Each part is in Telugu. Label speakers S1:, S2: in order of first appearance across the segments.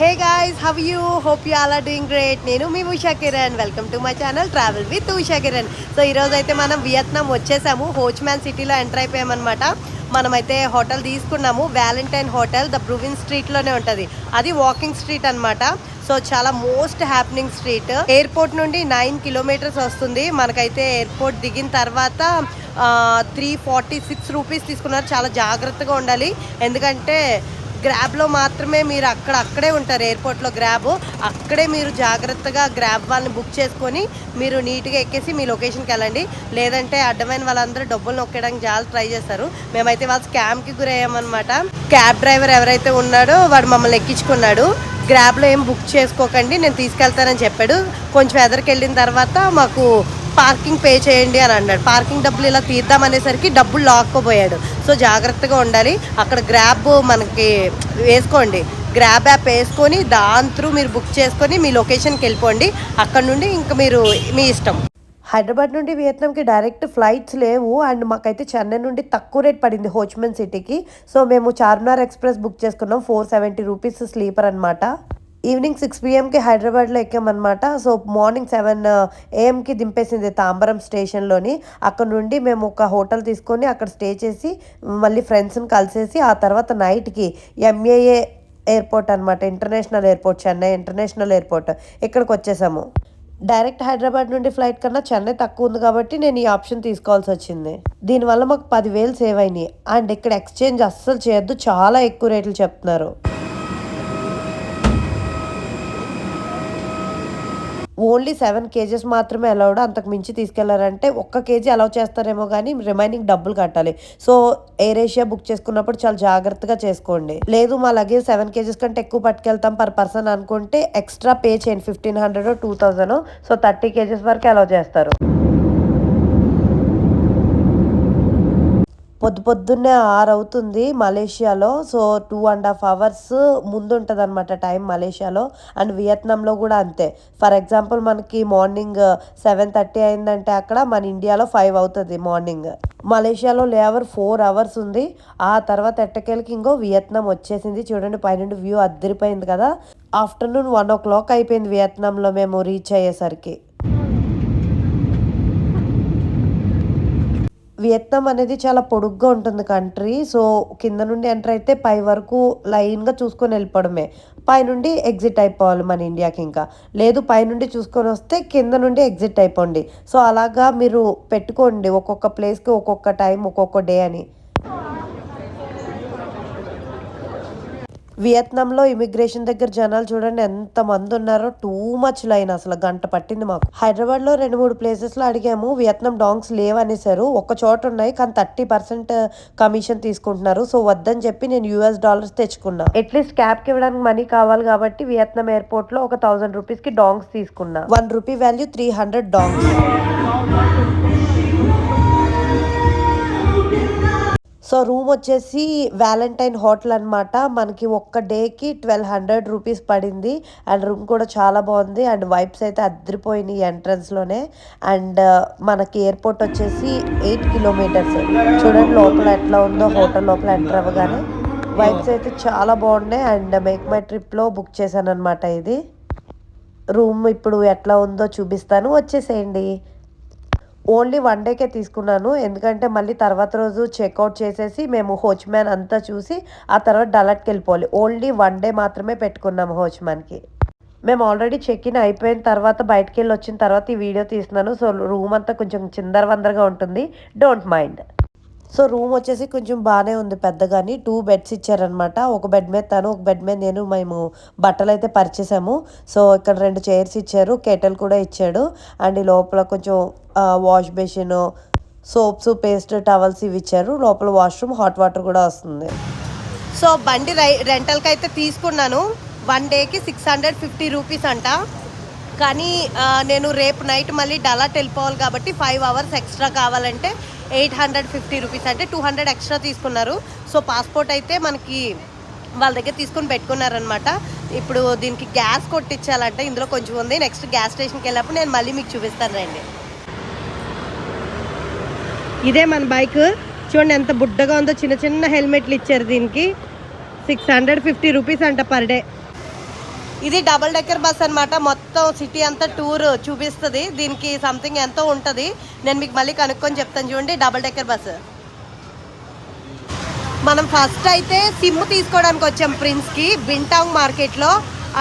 S1: Hey guys have you hope you all are doing great నేను మీ Usha Kiran. Welcome to my channel travel with Usha Kiran. So ఈరోజు అయితే మనం వియత్నాం వచ్చేసాము. హోచ్మ్యాన్ సిటీలో ఎంటర్ అయిపోయామన్నమాట. మనమైతే హోటల్ తీసుకున్నాము. వ్యాలంటైన్ హోటల్ ద బ్రూవిన్ స్ట్రీట్లోనే ఉంటుంది. అది వాకింగ్ స్ట్రీట్ అనమాట సో చాలా మోస్ట్ హ్యాపెనింగ్ స్ట్రీట్ ఎయిర్పోర్ట్ నుండి నైన్ కిలోమీటర్స్ వస్తుంది. మనకైతే ఎయిర్పోర్ట్ దిగిన తర్వాత త్రీ ఫార్టీ సిక్స్ రూపీస్ తీసుకున్నారు. చాలా జాగ్రత్తగా ఉండాలి. ఎందుకంటే గ్రాబ్లో మాత్రమే మీరు అక్కడ అక్కడే ఉంటారు ఎయిర్పోర్ట్లో గ్రాబ్ అక్కడే మీరు జాగ్రత్తగా గ్రాబ్ వాళ్ళని బుక్ చేసుకొని మీరు నీట్గా ఎక్కేసి మీ లొకేషన్కి వెళ్ళండి. లేదంటే అడ్డమైన వాళ్ళందరూ డబ్బులు నొక్కడానికి చాలా ట్రై చేస్తారు. మేమైతే వాళ్ళ స్కామ్కి గురయ్యామన్నమాట. క్యాబ్ డ్రైవర్ ఎవరైతే ఉన్నాడో వాడు మమ్మల్ని ఎక్కించుకున్నాడు. గ్రాబ్లో ఏం బుక్ చేసుకోకండి నేను తీసుకెళ్తానని చెప్పాడు. కొంచెం ఎదరికి వెళ్ళిన తర్వాత మాకు పార్కింగ్ పే చేయండి అని అన్నాడు. పార్కింగ్ డబ్బులు ఇలా తీద్దాం అనేసరికి డబ్బులు లాక్కోపోయాడు సో జాగ్రత్తగా ఉండాలి. అక్కడ గ్రాబ్ మనకి వేసుకోండి. గ్రాబ్ యాప్ వేసుకొని దాని త్రూ మీరు బుక్ చేసుకొని మీ లొకేషన్కి వెళ్ళిపోండి. అక్కడ నుండి ఇంకా మీరు మీ ఇష్టం. హైదరాబాద్ నుండి వియత్నాంకి డైరెక్ట్ ఫ్లైట్స్ లేవు. అండ్ మాకైతే చెన్నై నుండి తక్కువ రేట్ పడింది హోచ్మన్ సిటీకి. సో మేము చార్మినార్ ఎక్స్ప్రెస్ బుక్ చేసుకున్నాం. ఫోర్ సెవెంటీ రూపీస్ స్లీపర్ అనమాట ఈవినింగ్ సిక్స్ పిఎంకి హైదరాబాద్లో ఎక్కామన్నమాట. సో మార్నింగ్ సెవెన్ ఏఎంకి దింపేసింది తాంబరం స్టేషన్లోని. అక్కడ నుండి మేము ఒక హోటల్ తీసుకొని అక్కడ స్టే చేసి మళ్ళీ ఫ్రెండ్స్ని కలిసేసి ఆ తర్వాత నైట్కి ఎంఏఏ ఎయిర్పోర్ట్ అనమాట international airport Chennai international airport ఇక్కడికి వచ్చేసాము. డైరెక్ట్ హైదరాబాద్ నుండి ఫ్లైట్ కన్నా చెన్నై తక్కువ ఉంది కాబట్టి నేను ఈ ఆప్షన్ తీసుకోవాల్సి వచ్చింది. దీనివల్ల మాకు పదివేలు సేవ్ అయినాయి. అండ్ ఇక్కడ ఎక్స్చేంజ్ అస్సలు చేయొద్దు. చాలా ఎక్కువ రేట్లు చెప్తున్నారు. ఓన్లీ సెవెన్ కేజెస్ మాత్రమే అలౌడ్ అంతకు మించి తీసుకెళ్ళారంటే ఒక్క కేజీ అలౌ చేస్తారేమో కానీ రిమైనింగ్ డబ్బులు కట్టాలి. సో ఎయిర్ ఏషియా బుక్ చేసుకున్నప్పుడు చాలా జాగ్రత్తగా చేసుకోండి. లేదు మా లగేజ్ సెవెన్ కేజెస్ కంటే ఎక్కువ పట్టుకెళ్తాం పర్ పర్సన్ అనుకుంటే ఎక్స్ట్రా పే చేయండి fifteen hundred two thousand. So thirty kgs వరకు అలౌ చేస్తారు. పొద్దు పొద్దున్నే ఆరు అవుతుంది మలేషియాలో. So two and half hours ముందు ఉంటుంది అనమాట టైం మలేషియాలో. అండ్ వియత్నాంలో కూడా అంతే. ఫర్ ఎగ్జాంపుల్ మనకి మార్నింగ్ సెవెన్ థర్టీ అయిందంటే అక్కడ మన ఇండియాలో ఫైవ్ అవుతుంది మార్నింగ్. మలేషియాలో లేవర్ ఫోర్ అవర్స్ ఉంది. ఆ తర్వాత ఎట్టకేలకి ఇంకో వియత్నాం వచ్చేసింది చూడండి. పైనుండి వ్యూ అద్దరిపోయింది కదా. ఆఫ్టర్నూన్ వన్ ఓ క్లాక్ అయిపోయింది వియత్నాంలో మేము రీచ్ అయ్యేసరికి. వియత్నాం అనేది చాలా పొడుగ్గా ఉంటుంది కంట్రీ. సో కింద నుండి ఎంటర్ అయితే పై వరకు లైన్గా చూసుకొని వెళ్ళిపోవడమే. పైనుండి ఎగ్జిట్ అయిపోవాలి మన ఇండియాకి ఇంకా. లేదు పైనుండి చూసుకొని వస్తే కింద నుండి ఎగ్జిట్ అయిపోండి. సో అలాగా మీరు పెట్టుకోండి ఒక్కొక్క ప్లేస్కి ఒక్కొక్క టైం ఒక్కొక్క డే అని. వియత్నాంలో ఇమిగ్రేషన్ దగ్గర జనాలు చూడండి ఎంత మంది ఉన్నారో టూ మచ్ లైన్ అసలు గంట పట్టింది మాకు. హైదరాబాద్లో రెండు మూడు ప్లేసెస్లో అడిగాము వియత్నాం డాంగ్స్ లేవనేసారు ఒక చోట ఉన్నాయి కానీ థర్టీ పర్సెంట్ కమిషన్ తీసుకుంటున్నారు సో వద్దని చెప్పి నేను యూఎస్ డాలర్స్ తెచ్చుకున్నా. అట్లీస్ట్ క్యాబ్కి ఇవ్వడానికి మనీ కావాలి కాబట్టి వియత్నాం ఎయిర్పోర్ట్లో ఒక థౌసండ్ రూపీస్కి డాంగ్స్ తీసుకున్నా. One rupee value three hundred dongs. So room వచ్చేసి వ్యాలంటైన్ హోటల్ అనమాట మనకి ఒక్క డేకి ట్వెల్వ్ హండ్రెడ్ రూపీస్ పడింది. అండ్ రూమ్ కూడా చాలా బాగుంది. అండ్ వైబ్స్ అయితే అద్దరిపోయినాయి ఎంట్రన్స్లోనే అండ్ మనకి ఎయిర్పోర్ట్ వచ్చేసి ఎయిట్ కిలోమీటర్స్. చూడండి లోపల ఎట్లా ఉందో హోటల్ లోపల ఎంటర్ అవ్వగానే. వైబ్స్ అయితే చాలా బాగున్నాయి. అండ్ మేక్ మై ట్రిప్లో బుక్ చేశాను అనమాట ఇది. రూమ్ ఇప్పుడు ఎట్లా ఉందో చూపిస్తాను. వచ్చేసేయండి. ఓన్లీ వన్ డేకే తీసుకున్నాను. ఎందుకంటే మళ్ళీ తర్వాత రోజు చెక్అవుట్ చేసేసి మేము హోచ్మ్యాన్ అంతా చూసి ఆ తర్వాత డలట్కి వెళ్ళిపోవాలి. ఓన్లీ వన్ డే మాత్రమే పెట్టుకున్నాము హోచ్మ్యాన్కి. మేము ఆల్రెడీ చెక్ ఇన్ అయిపోయిన తర్వాత బయటకు వెళ్ళి వచ్చిన తర్వాత ఈ వీడియో తీస్తున్నాను. సో రూమ్ అంతా కొంచెం చిందరవందరగా ఉంటుంది. Don't mind. సో రూమ్ వచ్చేసి కొంచెం బాగానే ఉంది పెద్దగాని. టూ బెడ్స్ ఇచ్చారనమాట ఒక బెడ్ మీద తను ఒక బెడ్ మీద నేను మేము బట్టలు అయితే పరిచేసాము. సో ఇక్కడ రెండు చైర్స్ ఇచ్చారు. కెటల్ కూడా ఇచ్చాడు. అండ్ ఈ లోపల కొంచెం wash basin soaps paste towels ఇవి ఇచ్చారు. లోపల వాష్రూమ్ హాట్ వాటర్ కూడా వస్తుంది. సో బండి రై రెంటల్కి అయితే తీసుకున్నాను. వన్ డేకి సిక్స్ హండ్రెడ్ ఫిఫ్టీ రూపీస్ అంట. కానీ నేను రేపు నైట్ మళ్ళీ డలాట్ వెళ్ళిపోవాలి కాబట్టి ఫైవ్ అవర్స్ ఎక్స్ట్రా కావాలంటే ఎయిట్ హండ్రెడ్ ఫిఫ్టీ రూపీస్ అంటే టూ హండ్రెడ్ ఎక్స్ట్రా తీసుకున్నారు. సో పాస్పోర్ట్ అయితే మనకి వాళ్ళ దగ్గర తీసుకొని పెట్టుకున్నారనమాట ఇప్పుడు దీనికి గ్యాస్ కొట్టించాలంటే ఇందులో కొంచెం ఉంది. నెక్స్ట్ గ్యాస్ స్టేషన్కి వెళ్ళినప్పుడు నేను మళ్ళీ మీకు చూపిస్తాను రండి. ఇదే మన బైక్. చూడండి ఎంత బుడ్డగా ఉందో చిన్న చిన్న హెల్మెట్లు ఇచ్చారు దీనికి. సిక్స్ హండ్రెడ్ ఫిఫ్టీ రూపీస్ అంట పర్ డే ఇది డబల్ డెక్కర్ బస్ అనమాట మొత్తం సిటీ అంతా టూర్ చూపిస్తుంది. దీనికి సంథింగ్ ఎంతో ఉంటుంది. నేను మీకు మళ్ళీ కనుక్కొని చెప్తాను చూడండి డబల్ డెక్కర్ బస్. మనం ఫస్ట్ అయితే సిమ్ తీసుకోవడానికి వచ్చాం ప్రిన్స్కి. బింటాంగ్ మార్కెట్లో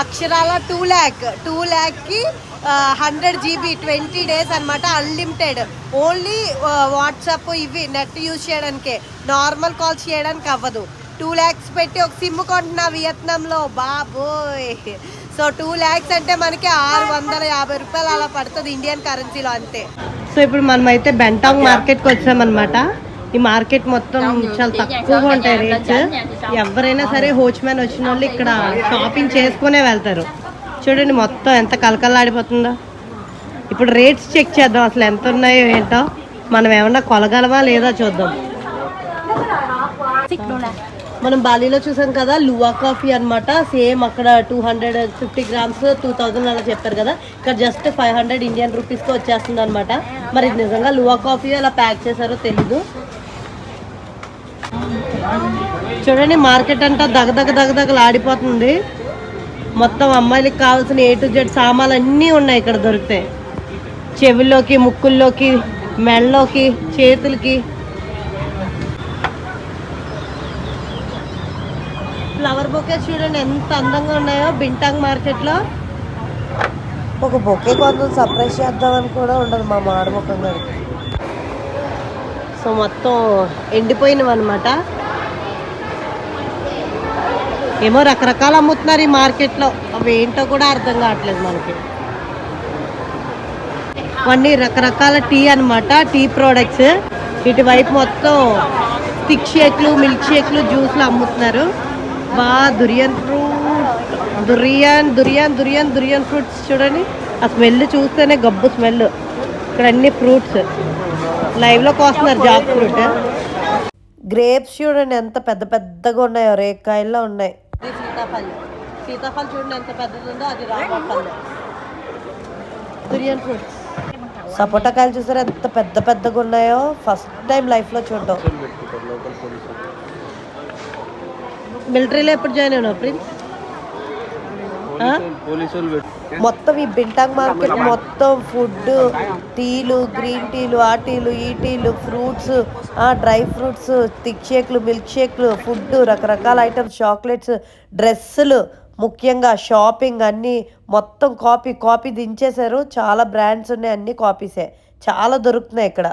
S1: అక్షరాల టూ ల్యాక్. టూ ల్యాక్కి హండ్రెడ్ జీబీ ట్వంటీ డేస్ అనమాట అన్లిమిటెడ్. ఓన్లీ వాట్సాప్ ఇవి నెట్ యూజ్ చేయడానికే. నార్మల్ కాల్స్ చేయడానికి అవ్వదు. టూ ల్యాక్స్ పెట్టి ఒక సిమ్ కొంటున్నా వియత్నాంలో? బాబోయ్. సో టూ ల్యాక్స్ అంటే మనకి ఆరు వందల యాభై రూపాయలు అలా పడుతుంది ఇండియన్ కరెన్సీలో అంతే. సో ఇప్పుడు మనం అయితే బెంటాంగ్ మార్కెట్కి వచ్చామన్నమాట. ఈ మార్కెట్ మొత్తం చాలా తక్కువగా ఉంటాయి రేట్స్. ఎవరైనా సరే హోచ్ మ్యాన్ వచ్చిన వాళ్ళు ఇక్కడ షాపింగ్ చేసుకునే వెళ్తారు. చూడండి మొత్తం ఎంత కలకల్లాడిపోతుందో ఇప్పుడు రేట్స్ చెక్ చేద్దాం అసలు ఎంత ఉన్నాయో ఏంటో. మనం ఏమన్నా కొలగలవా లేదా చూద్దాం. మనం బాలీలో చూసాం కదా లువా కాఫీ అన్నమాట. సేమ్ అక్కడ two hundred fifty grams two thousand అలా చెప్పారు కదా. ఇక్కడ జస్ట్ ఫైవ్ హండ్రెడ్ ఇండియన్ రూపీస్కి వచ్చేస్తుంది అనమాట మరి ఇది నిజంగా లువా కాఫీ అలా ప్యాక్ చేశారో తెలీదు. చూడండి మార్కెట్ అంతా దగదగ దగదగలు ఆడిపోతుంది. మొత్తం అమ్మాయిలకి కావాల్సిన ఏ టు జెడ్ సామాన్లు అన్నీ ఉన్నాయి ఇక్కడ దొరుకుతాయి చెవుల్లోకి ముక్కుల్లోకి మెళ్ళలోకి చేతులకి. ఫ్లవర్ బొకే చూడండి ఎంత అందంగా ఉన్నాయో. బింటాంగ్ మార్కెట్లో. ఒక బొకే కొంచెం సర్ప్రైజ్ చేద్దామని కూడా ఉండదు మా మాడముఖం గారికి సో మొత్తం ఎండిపోయినవి అనమాట ఏమో రకరకాలు అమ్ముతున్నారు ఈ మార్కెట్లో. అవి ఏంటో కూడా అర్థం కావట్లేదు మనకి. ఇవన్నీ రకరకాల టీ అన్నమాట టీ ప్రోడక్ట్స్ ఇటువైపు మొత్తం థిక్ షేక్లు మిల్క్ షేక్లు జ్యూస్లు అమ్ముతున్నారు. బా durian fruit durian durian durian durian fruits చూడండి. ఆ స్మెల్ చూస్తేనే గబ్బు స్మెల్. ఇక్కడ అన్ని ఫ్రూట్స్. లైవ్లో కోస్తున్నారు జాక్ ఫ్రూట్. గ్రేప్స్ చూడండి ఎంత పెద్ద పెద్దగా ఉన్నాయో. రేకాయల్లో ఉన్నాయి. సీతాఫలం. సీతాఫలం చూడండి ఎంత పెద్దది ఉందో అది రామఫలం దురియన్ ఫ్రూట్స్ సపోటా కాయలు చూసారా ఎంత పెద్ద పెద్దగా ఉన్నాయో? ఫస్ట్ టైం లైఫ్లో చూడడం. మిలిటరీలో ఎప్పుడు జాయిన్ అయినావు ప్రిన్స్? మొత్తం ఈ బింటాంగ్ మార్కెట్ మొత్తం ఫుడ్ టీలు గ్రీన్ టీలు ఆ టీలు ఈ టీలు ఫ్రూట్స్ ఆ డ్రై ఫ్రూట్స్ థిక్ షేక్లు మిల్క్ షేక్లు ఫుడ్ రకరకాల ఐటమ్స్ చాక్లెట్స్ డ్రెస్సులు ముఖ్యంగా షాపింగ్ అన్నీ మొత్తం కాపీ కాపీ దించేశారు. చాలా బ్రాండ్స్ ఉన్నాయి అన్ని కాపీసే. చాలా దొరుకుతున్నాయి ఇక్కడ.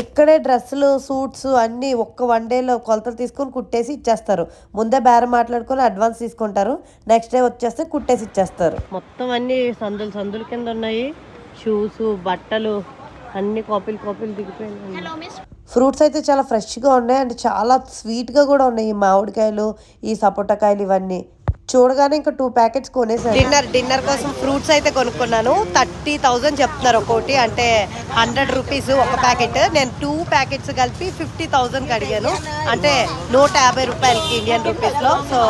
S1: ఇక్కడే డ్రెస్సులు సూట్స్ అన్నీ ఒక్క వన్ డేలో కొలతలు తీసుకొని కుట్టేసి ఇచ్చేస్తారు. ముందే బేరం మాట్లాడుకొని అడ్వాన్స్ తీసుకుంటారు. నెక్స్ట్ డే వచ్చేస్తే కుట్టేసి ఇచ్చేస్తారు. మొత్తం అన్ని సందులు సందుల కింద ఉన్నాయి. షూస్ బట్టలు అన్ని కాపీలు కాపీలు దిగిపోయినాయి. ఫ్రూట్స్ అయితే చాలా ఫ్రెష్గా ఉన్నాయి. అండ్ చాలా స్వీట్గా కూడా ఉన్నాయి ఈ మామిడికాయలు ఈ సపోటా కాయలు ఇవన్నీ. చూడగానే ఇంకా టూ ప్యాకెట్స్ కొనేసాను. డిన్నర్ డిన్నర్ కోసం ఫ్రూట్స్ అయితే కొనుక్కున్నాను. థర్టీ థౌజండ్ చెప్తున్నారు ఒక్కోటి. అంటే హండ్రెడ్ రూపీస్ ఒక ప్యాకెట్ నేను టూ ప్యాకెట్స్ కలిపి ఫిఫ్టీ థౌజండ్కి అడిగాను అంటే నూట యాభై రూపాయలకి ఇండియన్ రూపీస్లో సో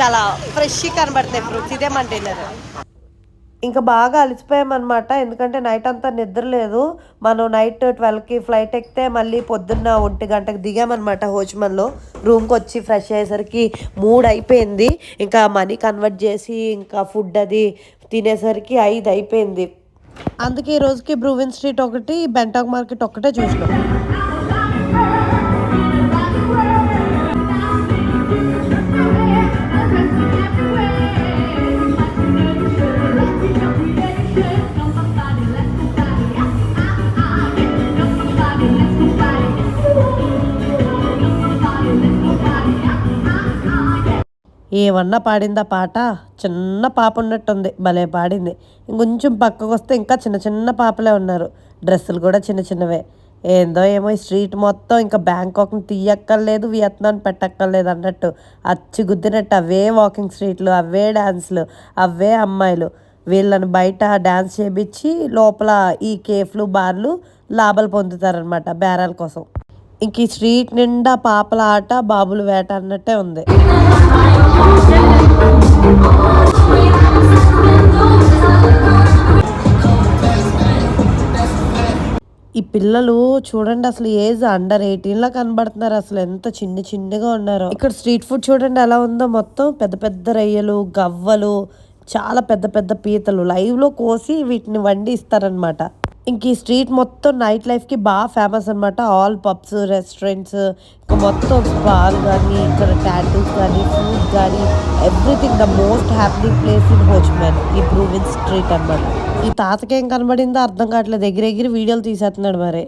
S1: చాలా ఫ్రెష్ కనబడతాయి ఫ్రూట్స్ ఇదే మన డిన్నర్ ఇంకా బాగా అలసిపోయామన్నమాట. ఎందుకంటే నైట్ అంతా నిద్ర లేదు. మనం నైట్ ట్వెల్వ్కి ఫ్లైట్ ఎక్కితే మళ్ళీ పొద్దున్న ఒంటి గంటకు దిగామన్నమాట హోచ్మన్లో. రూమ్కి వచ్చి ఫ్రెష్ అయ్యేసరికి మూడు అయిపోయింది. ఇంకా మనీ కన్వర్ట్ చేసి ఇంకా ఫుడ్ అది తినేసరికి ఐదు అయిపోయింది. అందుకే ఈ రోజుకి బ్రూవిన్ స్ట్రీట్ ఒకటి బెంటాక్ మార్కెట్ ఒకటే చూసినాం. ఏమన్నా పాడిందా పాట? చిన్న పాప ఉన్నట్టుంది భలే పాడింది. ఇంకొంచెం పక్కకు వస్తే ఇంకా చిన్న చిన్న పాపలే ఉన్నారు. డ్రెస్సులు కూడా చిన్న చిన్నవే. ఏందో ఏమో ఈ స్ట్రీట్ మొత్తం ఇంకా బ్యాంకాక్ని తీయక్కర్లేదు వియత్నాం పెట్టక్కర్లేదు అన్నట్టు. అచ్చి గుద్దినట్టు అవే వాకింగ్ స్ట్రీట్లు అవే డ్యాన్స్లు అవే అమ్మాయిలు. వీళ్ళని బయట డ్యాన్స్ చేపించి లోపల ఈ కేఫ్లు బార్లు లాభాలు పొందుతారనమాట బేరాల కోసం. ఇంక ఈ స్ట్రీట్ నిండా పాపల ఆట బాబుల వేట అన్నట్టే ఉంది. ఈ పిల్లలు చూడండి అసలు ఏజ్ అండర్ ఎయిటీన్ లా కనబడుతున్నారు. అసలు ఎంత చిన్న చిన్నగా ఉన్నారు. ఇక్కడ స్ట్రీట్ ఫుడ్ చూడండి ఎలా ఉందో మొత్తం. పెద్ద పెద్ద రొయ్యలు గవ్వలు చాలా పెద్ద పెద్ద పీతలు. లైవ్లో కోసి వీటిని వండి ఇస్తారనమాట ఇంక ఈ స్ట్రీట్ మొత్తం నైట్ లైఫ్కి బాగా ఫేమస్ అనమాట ఆల్ పబ్స్ రెస్టారెంట్స్ ఇంకా మొత్తం బాల్ కానీ ఇక్కడ టాటూస్ కానీ ఫుడ్ కానీ everything the most happening place in హోచ్మెన్ ఈ ప్రూవిన్ స్ట్రీట్ అన్నమాట. ఈ తాతకేం కనబడిందో అర్థం కావట్లేదు. ఎగిరి ఎగిరి వీడియోలు తీసేస్తున్నాడు మరి.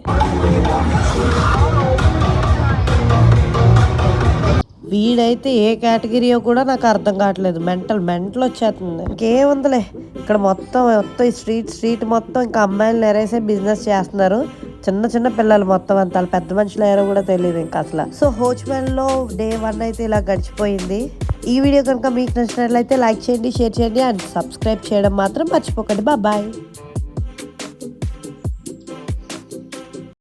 S1: వీడైతే ఏ కేటగిరీయో కూడా నాకు అర్థం కావట్లేదు. మెంటల్ మెంటల్ వచ్చేస్తుంది. ఇంకేముందిలే ఇక్కడ మొత్తం మొత్తం ఈ స్ట్రీట్ స్ట్రీట్ మొత్తం ఇంకా అమ్మాయిలు నెరేసే బిజినెస్ చేస్తున్నారు. చిన్న చిన్న పిల్లలు మొత్తం అంత పెద్ద మనుషులు ఎవరో కూడా తెలియదు ఇంకా అసలు. సో హోచ్మెన్లో డే వన్ అయితే ఇలా గడిచిపోయింది. ఈ వీడియో కనుక మీకు నచ్చినట్లయితే లైక్ చేయండి షేర్ చేయండి అండ్ సబ్స్క్రైబ్ చేయడం మాత్రం మర్చిపోకండి. బాయ్.